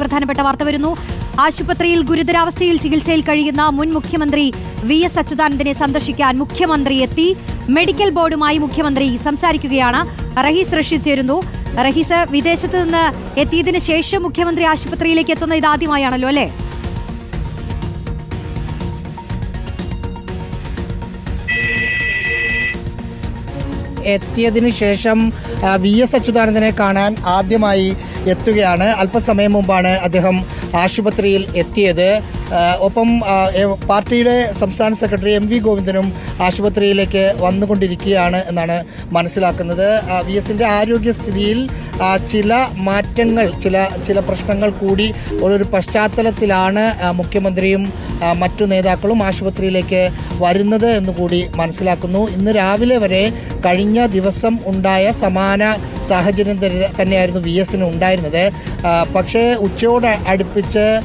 പ്രധാനപ്പെട്ട വാർത്ത വരുന്നു. ആശുപത്രിയിൽ ഗുരുതരാവസ്ഥയിൽ ചികിത്സയിൽ കഴിയുന്ന മുൻ മുഖ്യമന്ത്രി വി എസ് അച്യുതാനന്ദനെ സന്ദർശിക്കാൻ മുഖ്യമന്ത്രി എത്തി. മെഡിക്കൽ ബോർഡുമായി മുഖ്യമന്ത്രി സംസാരിക്കുകയാണ്. റഹീസ് റഷീദ് ചേരുന്നു. റഹീസ് വിദേശത്ത് നിന്ന് എത്തിയതിന് ശേഷം മുഖ്യമന്ത്രി ആശുപത്രിയിലേക്ക് എത്തുന്ന ഇതാദ്യമായാണല്ലോ അല്ലേ? എത്തിയതിനു ശേഷം വി എസ് അച്യുതാനന്ദനെ കാണാൻ ആദ്യമായി എത്തുകയാണ്. അല്പസമയം മുമ്പാണ് അദ്ദേഹം ആശുപത്രിയിൽ എത്തിയത്. ഒപ്പം പാർട്ടിയുടെ സംസ്ഥാന സെക്രട്ടറി എം വി ഗോവിന്ദനും ആശുപത്രിയിലേക്ക് വന്നുകൊണ്ടിരിക്കുകയാണ് എന്നാണ് മനസ്സിലാക്കുന്നത്. വി എസിന്റെ ആരോഗ്യസ്ഥിതിയിൽ ചില മാറ്റങ്ങൾ ചില ചില പ്രശ്നങ്ങൾ കൂടി ഉള്ളൊരു പശ്ചാത്തലത്തിലാണ് മുഖ്യമന്ത്രിയും മറ്റു നേതാക്കളും ആശുപത്രിയിലേക്ക് വരുന്നത് എന്നുകൂടി മനസ്സിലാക്കുന്നു. ഇന്ന് രാവിലെ വരെ കഴിഞ്ഞ ദിവസം ഉണ്ടായ സമാന സാഹചര്യം തന്നെ- തന്നെയായിരുന്നു വി എസിന് ഉണ്ടായിരുന്നത്. പക്ഷേ ഉച്ചയോട് അടുപ്പിച്ച്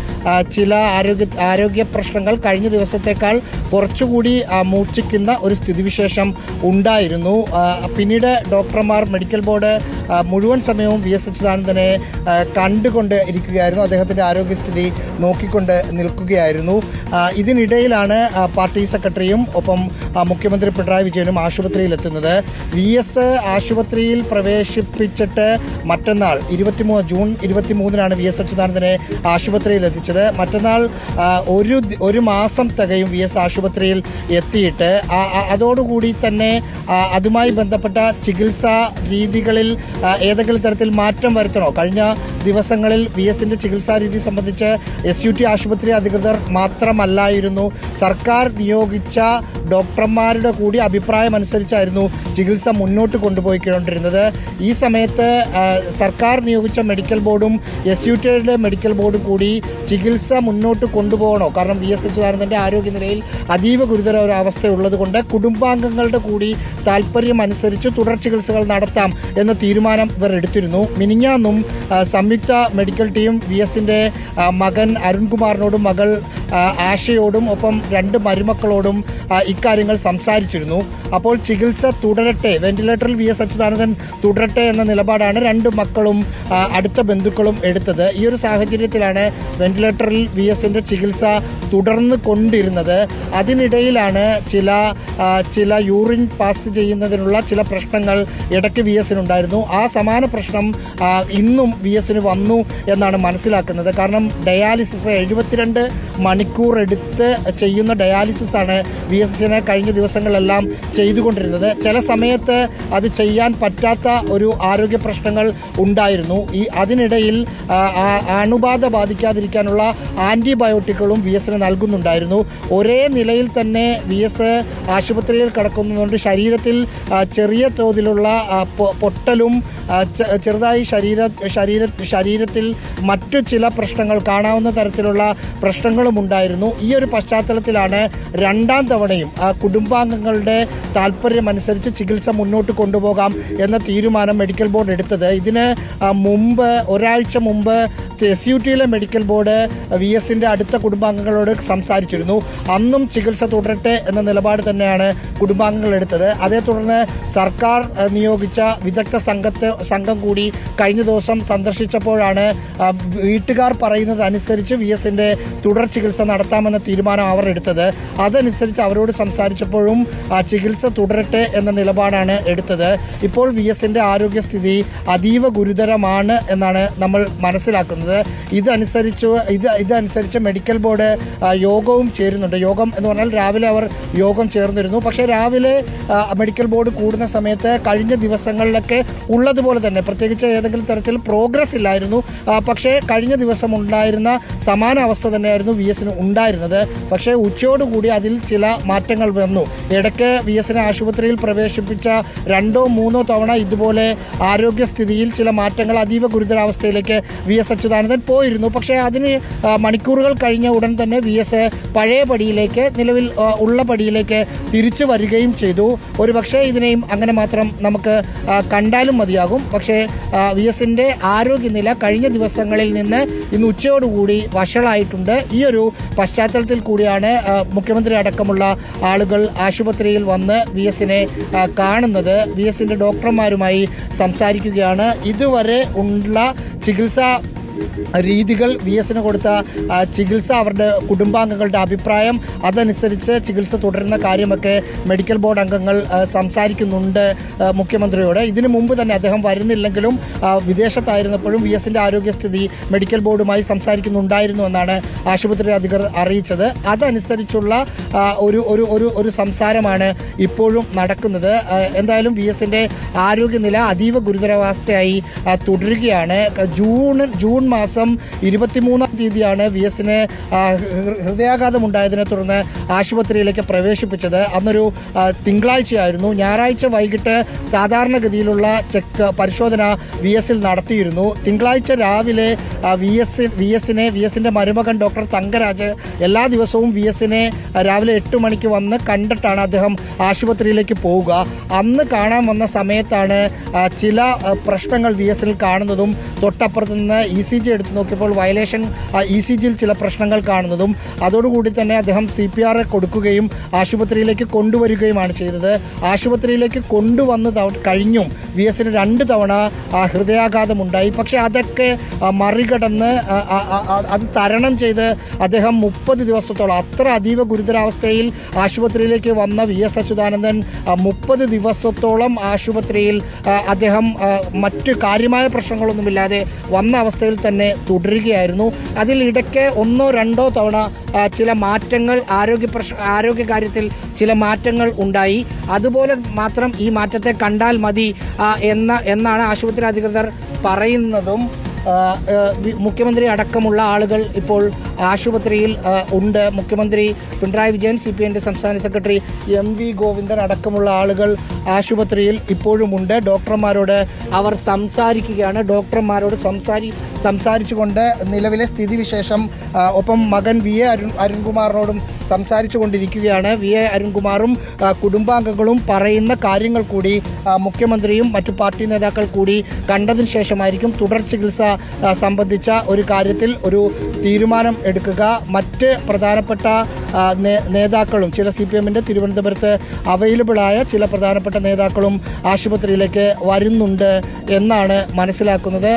ചില ആരോഗ്യ ആരോഗ്യ പ്രശ്നങ്ങൾ കഴിഞ്ഞ ദിവസത്തേക്കാൾ കുറച്ചുകൂടി മൂർച്ഛിക്കുന്ന ഒരു സ്ഥിതിവിശേഷം ഉണ്ടായിരുന്നു. പിന്നീട് ഡോക്ടർമാർ മെഡിക്കൽ ബോർഡ് മുഴുവൻ സമയവും വി എസ് അച്യുതാനന്ദനെ കണ്ടുകൊണ്ട് ഇരിക്കുകയായിരുന്നു. അദ്ദേഹത്തിന്റെ ആരോഗ്യസ്ഥിതി നോക്കിക്കൊണ്ട് നിൽക്കുകയായിരുന്നു. ഇതിനിടയിലാണ് പാർട്ടി സെക്രട്ടറിയും ഒപ്പം മുഖ്യമന്ത്രി പിണറായി വിജയനും ആശുപത്രിയിൽ എത്തുന്നത് വി എസ് ആശുപത്രിയിൽ പ്രവേശിപ്പിച്ചിട്ട് മറ്റന്നാൾ ഇരുപത്തിമൂന്ന് ജൂൺ ഇരുപത്തിമൂന്നിനാണ് വി എസ് അച്യുതാനന്ദനെ ആശുപത്രിയിൽ എത്തിച്ചത് മറ്റന്നാൾ ഒരു ഒരു മാസം തികയും വി എസ് ആശുപത്രിയിൽ എത്തിയിട്ട് അതോടുകൂടി തന്നെ അതുമായി ബന്ധപ്പെട്ട ചികിത്സാ രീതികളിൽ ഏതെങ്കിലും തരത്തിൽ മാറ്റം വരുത്തണോ? കഴിഞ്ഞ ദിവസങ്ങളിൽ വി എസിന്റെ ചികിത്സാരീതി സംബന്ധിച്ച് എസ് യു ടി ആശുപത്രി അധികൃതർ മാത്രമല്ലായിരുന്നു. സർക്കാർ നിയോഗിച്ച ഡോക്ടർമാരുടെ കൂടി അഭിപ്രായം അനുസരിച്ചായിരുന്നു ചികിത്സ മുന്നോട്ട് കൊണ്ടുപോയിക്കൊണ്ടിരുന്നത്. ഈ സമയത്ത് സർക്കാർ നിയോഗിച്ച മെഡിക്കൽ ബോർഡും എസ് യു ടിയുടെ മെഡിക്കൽ ബോർഡും കൂടി ചികിത്സ മുന്നോട്ട് കൊണ്ടുപോകണോ? കാരണം വി എസ് അച്യുതാനന്ദന്റെ ആരോഗ്യനിലയിൽ അതീവ ഗുരുതര ഒരു കൊണ്ട് കുടുംബാംഗങ്ങളുടെ കൂടി താല്പര്യം അനുസരിച്ച് തുടർ ചികിത്സകൾ നടത്താം എന്ന തീരുമാനം ഇവർ എടുത്തിരുന്നു. മിനിഞ്ഞാന്നും ആ, സംയുക്ത മെഡിക്കൽ ടീം വി എസിന്റെ മകൻ അരുൺകുമാറിനോടും മകൾ ആശയോടും ഒപ്പം രണ്ട് മരുമക്കളോടും ഇക്കാര്യങ്ങൾ സംസാരിച്ചിരുന്നു. അപ്പോൾ ചികിത്സ തുടരട്ടെ വെന്റിലേറ്ററിൽ വി എസ് അച്യുതാനന്ദൻ തുടരട്ടെ എന്ന നിലപാടാണ് രണ്ട് മക്കളും അടുത്ത ബന്ധുക്കളും എടുത്തത്. ഈ ഒരു സാഹചര്യത്തിലാണ് വെന്റിലേറ്ററിൽ വി എസിന്റെ ചികിത്സ തുടർന്ന് കൊണ്ടിരുന്നത്. അതിനിടയിലാണ് ചില ചില യൂറിൻ പാസ് ചെയ്യുന്നതിനുള്ള ചില പ്രശ്നങ്ങൾ ഇടയ്ക്ക് വി എസിനുണ്ടായിരുന്നു ആ സമാന പ്രശ്നം ഇന്നും വി എസിന് വന്നു എന്നാണ് മനസ്സിലാക്കുന്നത്. കാരണം ഡയാലിസിസ് എഴുപത്തിരണ്ട് മണിക്കൂർ എടുത്ത് ചെയ്യുന്ന ഡയാലിസിസ് ആണ് വി എസിന് കഴിഞ്ഞ ദിവസങ്ങളെല്ലാം ചെയ്തുകൊണ്ടിരുന്നത്. ചില സമയത്ത് അത് ചെയ്യാൻ പറ്റാത്ത ഒരു ആരോഗ്യ പ്രശ്നങ്ങൾ ഉണ്ടായിരുന്നു. ഈ അതിനിടയിൽ അണുബാധ ബാധിക്കാതിരിക്കാനുള്ള ആന്റിബയോട്ടിക്കുകളും വി എസിന് നൽകുന്നുണ്ടായിരുന്നു. ഒരേ നിലയിൽ തന്നെ വി എസ് ആശുപത്രിയിൽ കിടക്കുന്നതുകൊണ്ട് ശരീരത്തിൽ ചെറിയ തോതിലുള്ള പൊട്ടലും ചെറുതായി ശരീര ശരീര ശരീരത്തിൽ മറ്റു ചില പ്രശ്നങ്ങൾ കാണാവുന്ന തരത്തിലുള്ള പ്രശ്നങ്ങളും ഉണ്ടായിരുന്നു. ഈ ഒരു പശ്ചാത്തലത്തിലാണ് രണ്ടാം തവണയും ആ കുടുംബാംഗങ്ങളുടെ താല്പര്യമനുസരിച്ച് ചികിത്സ മുന്നോട്ട് കൊണ്ടുപോകാം എന്ന തീരുമാനം മെഡിക്കൽ ബോർഡ് എടുത്തത്. ഇതിന് മുമ്പ് ഒരാഴ്ച മുമ്പ് എസ് യു ടിയിലെ മെഡിക്കൽ ബോർഡ് വി എസിന്റെ അടുത്ത കുടുംബാംഗങ്ങളോട് സംസാരിച്ചിരുന്നു. അന്നും ചികിത്സ തുടരട്ടെ എന്ന നിലപാട് തന്നെയാണ് കുടുംബാംഗങ്ങൾ എടുത്തത്. അതേ തുടർന്ന് സർക്കാർ നിയോഗിച്ച വിദഗ്ധ സംഘത്തെ സംഘം കൂടി കഴിഞ്ഞ ദിവസം സന്ദർശിച്ചപ്പോഴാണ് വീട്ടുകാർ പറയുന്നത് അനുസരിച്ച് വി എസിന്റെ തുടർ ചികിത്സ നടത്താമെന്ന തീരുമാനം അവർ എടുത്തത്. അതനുസരിച്ച് അവരോട് സംസാരിച്ചപ്പോഴും ആ, ചികിത്സ തുടരട്ടെ എന്ന നിലപാടാണ് എടുത്തത്. ഇപ്പോൾ വി എസിന്റെ ആരോഗ്യസ്ഥിതി അതീവ ഗുരുതരമാണ് എന്നാണ് നമ്മൾ മനസ്സിലാക്കുന്നത്. ഇതനുസരിച്ച് ഇത് ഇതനുസരിച്ച് മെഡിക്കൽ ബോർഡ് യോഗവും ചേരുന്നുണ്ട്. യോഗം എന്ന് പറഞ്ഞാൽ രാവിലെ അവർ യോഗം ചേർന്നിരുന്നു. പക്ഷേ രാവിലെ മെഡിക്കൽ ബോർഡ് കൂടുന്ന സമയത്ത് കഴിഞ്ഞ ദിവസങ്ങളിലൊക്കെ ഉള്ളതുപോലെ തന്നെ പ്രത്യേകിച്ച് ഏതെങ്കിലും തരത്തിൽ പ്രോഗ്രസ് ഇല്ലായിരുന്നു. പക്ഷേ കഴിഞ്ഞ ദിവസം ഉണ്ടായിരുന്ന സമാന അവസ്ഥ തന്നെയായിരുന്നു വി എസിന് ഉണ്ടായിരുന്നത്. പക്ഷേ ഉച്ചയോടുകൂടി അതിൽ ചില മാറ്റങ്ങൾ വന്നു. ഇടയ്ക്ക് വി എസിനെ ആശുപത്രിയിൽ പ്രവേശിപ്പിച്ച രണ്ടോ മൂന്നോ തവണ ഇതുപോലെ ആരോഗ്യസ്ഥിതിയിൽ ചില മാറ്റങ്ങൾ അതീവ ഗുരുതരാവസ്ഥയിലേക്ക് വി എസ് അച്യുതാനന്ദൻ പോയിരുന്നു. പക്ഷേ അതിന് മണിക്കൂറുകൾ കഴിഞ്ഞ ഉടൻ തന്നെ വി എസ് പഴയ പടിയിലേക്ക് നിലവിൽ ഉള്ള പടിയിലേക്ക് തിരിച്ചു വരികയും ചെയ്തു. ഒരു പക്ഷേ ഇതിനെയും അങ്ങനെ മാത്രം നമുക്ക് കണ്ടാലും മതിയാകും. പക്ഷേ വി എസിന്റെ ആരോഗ്യനില കഴിഞ്ഞ ദിവസങ്ങളിൽ നിന്ന് ഇന്ന് ഉച്ചയോടുകൂടി വഷളായിട്ടുണ്ട്. ഈ ഒരു പശ്ചാത്തലത്തിൽ കൂടിയാണ് മുഖ്യമന്ത്രി അടക്കമുള്ള ആളുകൾ ആശുപത്രിയിൽ വന്ന് വി എസിനെ കാണുന്നത്. വി എസിന്റെ ഡോക്ടർമാരുമായി സംസാരിക്കുകയാണ്. ഇതുവരെ ഉള്ള ചികിത്സാ രീതികൾ വി എസിന് കൊടുത്ത ചികിത്സ അവരുടെ കുടുംബാംഗങ്ങളുടെ അഭിപ്രായം അതനുസരിച്ച് ചികിത്സ തുടരുന്ന കാര്യമൊക്കെ മെഡിക്കൽ ബോർഡ് അംഗങ്ങൾ സംസാരിക്കുന്നുണ്ട് മുഖ്യമന്ത്രിയോട്. ഇതിനു മുമ്പ് തന്നെ അദ്ദേഹം വരുന്നില്ലെങ്കിലും വിദേശത്തായിരുന്നപ്പോഴും വി എസിന്റെ ആരോഗ്യസ്ഥിതി മെഡിക്കൽ ബോർഡുമായി സംസാരിക്കുന്നുണ്ടായിരുന്നു എന്നാണ് ആശുപത്രി അധികൃതർ അറിയിച്ചത്. അതനുസരിച്ചുള്ള ഒരു ഒരു ഒരു ഒരു സംസാരമാണ് ഇപ്പോഴും നടക്കുന്നത്. എന്തായാലും വി എസിന്റെ ആരോഗ്യനില അതീവ ഗുരുതരാവസ്ഥയായി തുടരുകയാണ്. ജൂൺ ജൂൺ മാസം ഇരുപത്തിമൂന്നാം തീയതിയാണ് വി എസിന് ഹൃദയാഘാതം ഉണ്ടായതിനെ തുടർന്ന് ആശുപത്രിയിലേക്ക് പ്രവേശിപ്പിച്ചത്. അന്നൊരു തിങ്കളാഴ്ചയായിരുന്നു. ഞായറാഴ്ച വൈകിട്ട് സാധാരണഗതിയിലുള്ള ചെക്ക് പരിശോധന വി എസിൽ നടത്തിയിരുന്നു. തിങ്കളാഴ്ച രാവിലെ വി എസ് വി എസിനെ വി എസിന്റെ മരുമകൻ ഡോക്ടർ തങ്കരാജ് എല്ലാ ദിവസവും വി എസിനെ രാവിലെ എട്ട് മണിക്ക് വന്ന് കണ്ടിട്ടാണ് അദ്ദേഹം ആശുപത്രിയിലേക്ക് പോവുക. അന്ന് കാണാൻ വന്ന സമയത്താണ് ചില പ്രശ്നങ്ങൾ വി എസിൽ കാണുന്നതും തൊട്ടപ്പുറത്ത് നിന്ന് ഇ സി ജി എടുത്തു നോക്കിയപ്പോൾ വയലേഷൻ ഇ സി ജിയിൽ ചില പ്രശ്നങ്ങൾ കാണുന്നതും അതോടുകൂടി തന്നെ അദ്ദേഹം സി പി ആർ കൊടുക്കുകയും ആശുപത്രിയിലേക്ക് കൊണ്ടുവരികയുമാണ് ചെയ്തത്. ആശുപത്രിയിലേക്ക് കൊണ്ടുവന്ന് കഴിഞ്ഞും വി എസിന് രണ്ട് തവണ ഹൃദയാഘാതമുണ്ടായി. പക്ഷേ അതൊക്കെ മറികടന്ന് അത് തരണം ചെയ്ത് അദ്ദേഹം മുപ്പത് ദിവസത്തോളം അത്ര അതീവ ഗുരുതരാവസ്ഥയിൽ ആശുപത്രിയിലേക്ക് വന്ന വി എസ് അച്യുതാനന്ദൻ മുപ്പത് ദിവസത്തോളം ആശുപത്രിയിൽ അദ്ദേഹം മറ്റ് കാര്യമായ പ്രശ്നങ്ങളൊന്നുമില്ലാതെ വന്ന അവസ്ഥയിൽ തന്നെ തുടരുകയായിരുന്നു. അതിൽ ഇടയ്ക്ക് ഒന്നോ രണ്ടോ തവണ ചില മാറ്റങ്ങൾ ആരോഗ്യ പ്രശ്ന ആരോഗ്യകാര്യത്തിൽ ചില മാറ്റങ്ങൾ ഉണ്ടായി. അതുപോലെ മാത്രം ഈ മാറ്റത്തെ കണ്ടാൽ മതി എന്ന എന്നാണ് ആശുപത്രി അധികൃതർ പറയുന്നതും മുഖ്യമന്ത്രി അടക്കമുള്ള ആളുകൾ ഇപ്പോൾ ആശുപത്രിയിൽ ഉണ്ട്. മുഖ്യമന്ത്രി പിണറായി വിജയൻ സി പി എന്റെ സംസ്ഥാന സെക്രട്ടറി എം വി ഗോവിന്ദൻ അടക്കമുള്ള ആളുകൾ ആശുപത്രിയിൽ ഇപ്പോഴുമുണ്ട് ഡോക്ടർമാരോട് അവർ സംസാരിക്കുകയാണ്. ഡോക്ടർമാരോട് സംസാരി സംസാരിച്ചുകൊണ്ട് നിലവിലെ സ്ഥിതിവിശേഷം ഒപ്പം മകൻ വി എ അരുൺ അരുൺകുമാറിനോടും സംസാരിച്ചു കൊണ്ടിരിക്കുകയാണ് വി എ അരുൺകുമാറും കുടുംബാംഗങ്ങളും പറയുന്ന കാര്യങ്ങൾ കൂടി മുഖ്യമന്ത്രിയും മറ്റു പാർട്ടി നേതാക്കൾ കൂടി കണ്ടതിന് ശേഷമായിരിക്കും തുടർ ചികിത്സ സംബന്ധിച്ച ഒരു കാര്യത്തിൽ ഒരു തീരുമാനം എടുക്കുക. മറ്റ് പ്രധാനപ്പെട്ട നേതാക്കളും ചില സി പി എമ്മിന്റെ തിരുവനന്തപുരത്ത് അവൈലബിളായ ചില പ്രധാനപ്പെട്ട നേതാക്കളും ആശുപത്രിയിലേക്ക് വരുന്നുണ്ട് എന്നാണ് മനസ്സിലാക്കുന്നത്.